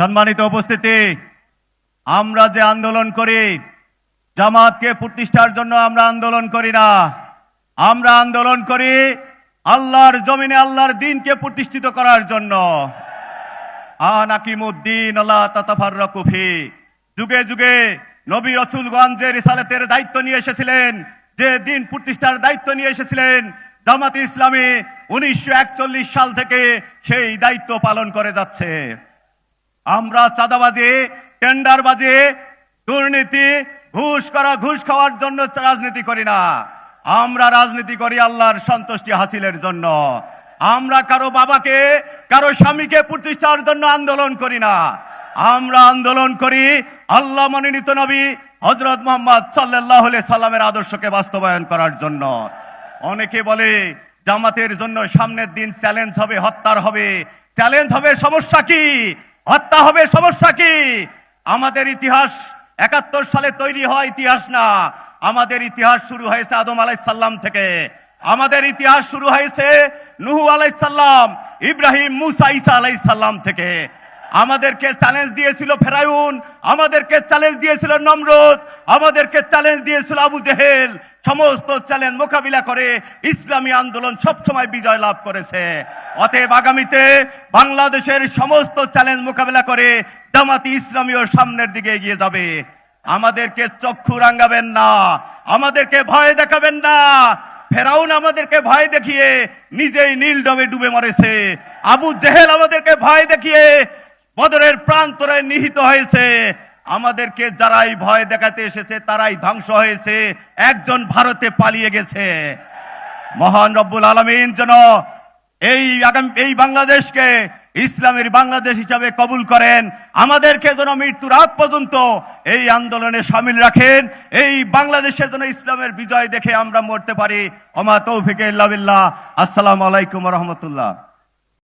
সম্মানিত উপস্থিতি, আমরা যে আন্দোলন করি জামাতকে প্রতিষ্ঠার জন্য আমরা আন্দোলন করি না। আমরা আন্দোলন করি আল্লাহর জমিনে আল্লাহর দিনকে প্রতিষ্ঠিত করার জন্য। আনাকিমুদ্দিন আল্লাহ তাতাফার রকুফি যুগে যুগে নবী রসুলগঞ্জে রিসালাতের দায়িত্ব নিয়ে এসেছিলেন, যে দিন প্রতিষ্ঠার দায়িত্ব নিয়ে এসেছিলেন, জামাত ইসলামী উনিশশো একচল্লিশ সাল থেকে সেই দায়িত্ব পালন করে যাচ্ছে। আমরা চাঁদাবাজি, টেন্ডারবাজি, দুর্নীতি, ঘুষ করা, ঘুষ খাওয়ার জন্য রাজনীতি করি না। আমরা রাজনীতি করি আল্লাহর সন্তুষ্টি হাসিলের জন্য। আমরা কারও বাবাকে, কারও স্বামীকে প্রতিষ্ঠার জন্য আন্দোলন করি না। আমরা আন্দোলন করি আল্লাহ মনোনীত নবী হজরত মোহাম্মদ সাল্লাহ সাল্লামের আদর্শকে বাস্তবায়ন করার জন্য। অনেকে বলে, জামাতের জন্য সামনের দিন চ্যালেঞ্জ হবে, হত্যার হবে। চ্যালেঞ্জ হবে, সমস্যা কি? হত্যা হবে, সমস্যা কি? আমাদের ইতিহাস একাত্তর সালে তৈরি হওয়া ইতিহাস না। আমাদের ইতিহাস শুরু হয়েছে আদম আলাইসাল্লাম থেকে। আমাদের ইতিহাস শুরু হয়েছে নুহু আলাইসাল্লাম ইব্রাহিম মুসা ইসা আলাইসাল্লাম থেকে। আমাদেরকে চ্যালেঞ্জ দিয়েছিল ফেরাউন, আমাদেরকে চ্যালেঞ্জ দিয়েছিল নমরুদ, আমাদেরকে চ্যালেঞ্জ দিয়েছিল আবু জেহেল। সমস্ত চ্যালেঞ্জ মোকাবিলা করে ইসলামী আন্দোলন সবসময় বিজয় লাভ করেছে। অতএব আগামীতে বাংলাদেশের সমস্ত চ্যালেঞ্জ মোকাবিলা করে জামাতি ইসলামীও সামনের দিকে এগিয়ে যাবে। আমাদেরকে চক্ষু রাঙ্গাবেন না, আমাদেরকে ভয় দেখাবেন না। ফেরাউন আমাদেরকে ভয় দেখিয়ে নিজেই নীল ডবে ডুবে মরেছে। আবু জেহেল আমাদেরকে ভয় দেখিয়ে বদরের প্রান্তরে নিহিত হয়েছে। আমাদেরকে যারাই ভয় দেখাতে এসেছে, তারাই ধ্বংস হয়েছে। একজন ভারতে পালিয়ে গেছে। মহান রব্বুল আলমিন যেন এই এই বাংলাদেশকে ইসলামের বাংলাদেশ হিসাবে কবুল করেন। আমাদেরকে যেন মৃত্যুর আগ পর্যন্ত এই আন্দোলনে সামিল রাখেন। এই বাংলাদেশের জন্য ইসলামের বিজয় দেখে আমরা মরতে পারি। অমা তৌফিকে আসসালামু আলাইকুম রহমতুল্লাহ।